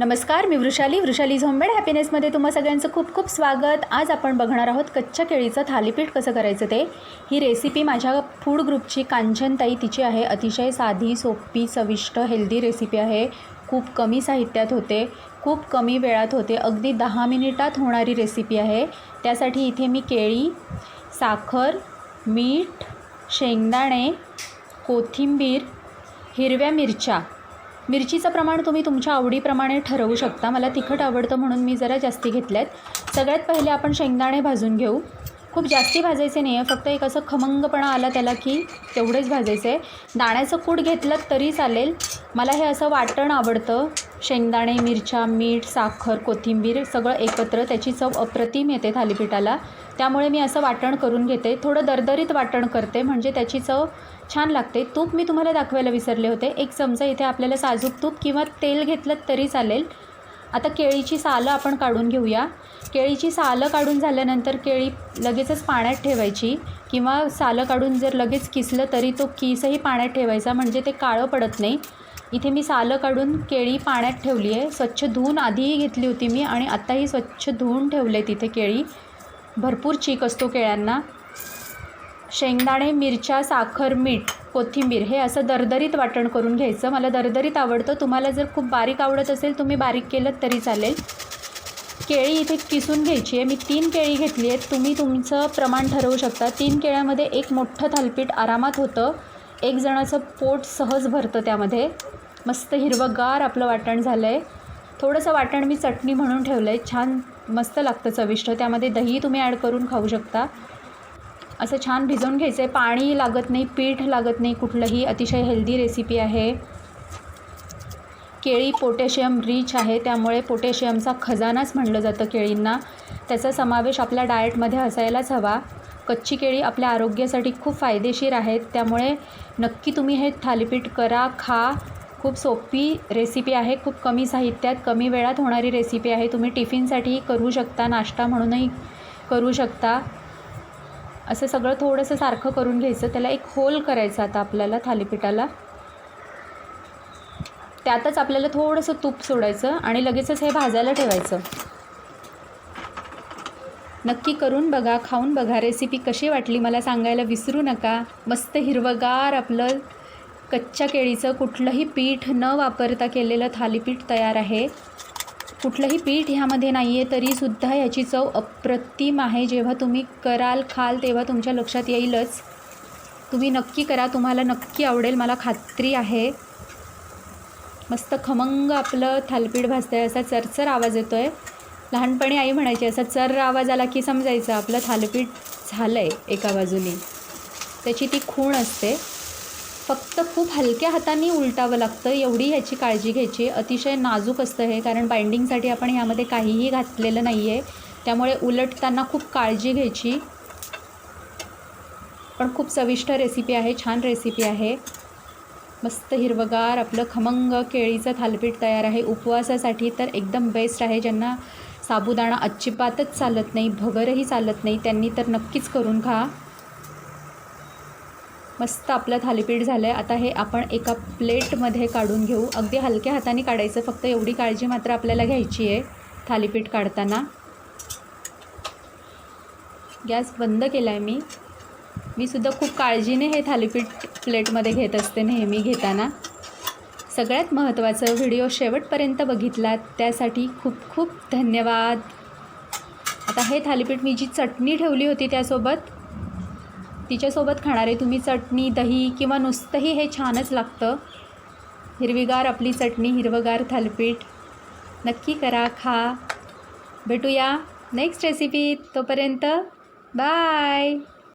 नमस्कार मी वृषाली. वृषाली झोंबेड हॅपीनेसमध्ये तुम्हा सगळ्यांचं खूप खूप स्वागत. आज आपण बघणार आहोत कच्च्या केळीचं थालीपीठ कसं करायचं ते. ही रेसिपी माझ्या फूड ग्रुपची कांचनताई तिची आहे. अतिशय साधी सोपी चविष्ट हेल्दी रेसिपी आहे. खूप कमी साहित्यात होते. खूप कमी वेळात होते. अगदी दहा मिनिटात होणारी रेसिपी आहे. त्यासाठी इथे मी केळी साखर मीठ शेंगदाणे कोथिंबीर हिरव्या मिरच्या मिरचीचं प्रमाण तुम्ही तुमच्या आवडीप्रमाणे ठरवू शकता. मला तिखट आवडतं म्हणून मी जरा जास्ती घेतल्या आहेत सगळ्यात पहिले आपण शेंगदाणे भाजून घेऊ. खूप जास्ती भाजायचे नाही आहे फक्त एक असं खमंगपणा आला त्याला की तेवढेच भाजायचे. दाण्याचं कूट घेतलं तरी चालेल. मला हे असं वाटण आवडतं. शेंगदाणे मिरच्या मीठ साखर कोथिंबीर सगळं एकत्र त्याची चव अप्रतिम येते थालीपीठाला. त्यामुळे मी असं वाटण करून घेते. थोडं दरदरीत वाटण करते म्हणजे त्याची चव छान लागते. तूप मी तुम्हाला दाखवायला विसरले होते. एक चमचा इथे आपल्याला साजूक तूप किंवा तेल घेतलं तरी चालेल. आता केळीची सालं आपण काढून घेऊया. केळीची सालं काढून झाल्यानंतर केळी लगेचच पाण्यात ठेवायची किंवा सालं काढून जर लगेच किसलं तरी तो किसही पाण्यात ठेवायचा म्हणजे ते काळं पडत नाही. इथे मी सालं काढून केळी पाण्यात ठेवली आहे. स्वच्छ धुवून आधीही घेतली होती मी आणि आत्ताही स्वच्छ धुवून ठेवले तिथे केळी. भरपूर चीक असतो केळ्यांना. शेंगदाणे मिरच्या साखर मीठ कोथिंबीर हे असं दरदरीत वाटण करून घ्यायचं. मला दरदरीत आवडतं. तुम्हाला जर खूप बारीक आवडत असेल तुम्ही बारीक केलं तरी चालेल. केळी इथे किसून घ्यायची आहे. मी तीन केळी घेतली आहेत. तुम्ही तुमचं प्रमाण ठरवू शकता. तीन केळ्यामध्ये एक मोठं थालपीठ आरामात होतं. एक जणाचं पोट सहज भरतं त्यामध्ये. मस्त हिरवंगार आपलं वाटण झालं आहे थोडंसं वाटण मी चटणी म्हणून ठेवलं आहे छान मस्त लागतं चविष्ट. त्यामध्ये दही तुम्ही ॲड करून खाऊ शकता. असं छान भिजवून घ्यायचं आहे पाणी लागत नाही पीठ लागत नाही कुठलंही. अतिशय हेल्दी रेसिपी आहे. केळी पोटॅशियम रिच आहे. त्यामुळे पोटॅशियमचा खजानाच म्हणलं जातं केळींना. त्याचा समावेश आपल्या डाएटमध्ये असायलाच हवा. कच्ची केळी आपल्या आरोग्यासाठी खूप फायदेशीर आहेत. त्यामुळे नक्की तुम्ही हे थालीपीठ करा खा. खूप सोपी रेसिपी आहे खूप कमी साहित्यात कमी वेळात होणारी रेसिपी आहे. तुम्ही टिफिनसाठीही करू शकता नाश्ता म्हणूनही करू शकता. असं सगळं थोडंसं सारखं करून घ्यायचं. त्याला एक होल करायचं आता आपल्याला थालीपीठाला. त्यातच आपल्याला थोडंसं तूप सोडायचं आणि लगेचच हे भाजायला ठेवायचं. नक्की करून बघा खाऊन बघा. रेसिपी कशी वाटली मला सांगायला विसरू नका. मस्त हिरवगार आपलं कच्च्या केळीचं कुठलंही पीठ न वापरता केलेलं थालीपीठ तयार आहे. कुठलंही पीठ ह्यामध्ये नाही आहे तरीसुद्धा ह्याची चव अप्रतिम आहे. जेव्हा तुम्ही कराल खाल तेव्हा तुमच्या लक्षात येईलच. तुम्ही नक्की करा तुम्हाला नक्की आवडेल मला खात्री आहे. मस्त खमंग आपलं थालपीठ भाजतं आहे असा चरचर आवाज येतो आहे लहानपणी आई म्हणायची असा चर आवाज आला की समजायचं आपलं थालपीठ झालं आहे एका बाजूने. त्याची ती खूण असते. फक्त खूप हलक्या हाताने उलटावं लागतं एवढी ह्याची काळजी घ्यायची. अतिशय नाजूक असतं हे कारण बाइंडिंगसाठी आपण ह्यामध्ये काहीही घातलेलं नाही आहे त्यामुळे उलटताना खूप काळजी घ्यायची. पण खूप चविष्ट रेसिपी आहे छान रेसिपी आहे. मस्त हिरवगार आपलं खमंग केळीचं थालपीठ तयार आहे. उपवासासाठी तर एकदम बेस्ट आहे. ज्यांना साबुदाणा अजिबातच चालत नाही भगरही चालत नाही त्यांनी तर नक्कीच करून खा. मस्त आपलं थालीपीठ झालं आहे आता हे आपण एका प्लेटमध्ये काढून घेऊ. अगदी हलक्या हाताने काढायचं फक्त एवढी काळजी मात्र आपल्याला घ्यायची आहे थालीपीठ काढताना. गॅस बंद केला आहे मी. मी सुद्धा खूप काळजीने हे थालीपीठ प्लेटमध्ये घेत असते नेहमी घेताना. सगळ्यात महत्त्वाचं व्हिडिओ शेवटपर्यंत बघितलात त्यासाठी खूप खूप धन्यवाद. आता हे थालीपीठ मी जी चटणी ठेवली होती त्यासोबत तिच्यासोबत खाणारे तुम्ही चटणी दही किंवा नुसतंही हे छानच लागतं. हिरवीगार आपली चटणी हिरवगार थालपीठ. नक्की करा खा. भेटूया नेक्स्ट रेसिपी तोपर्यंत. बाय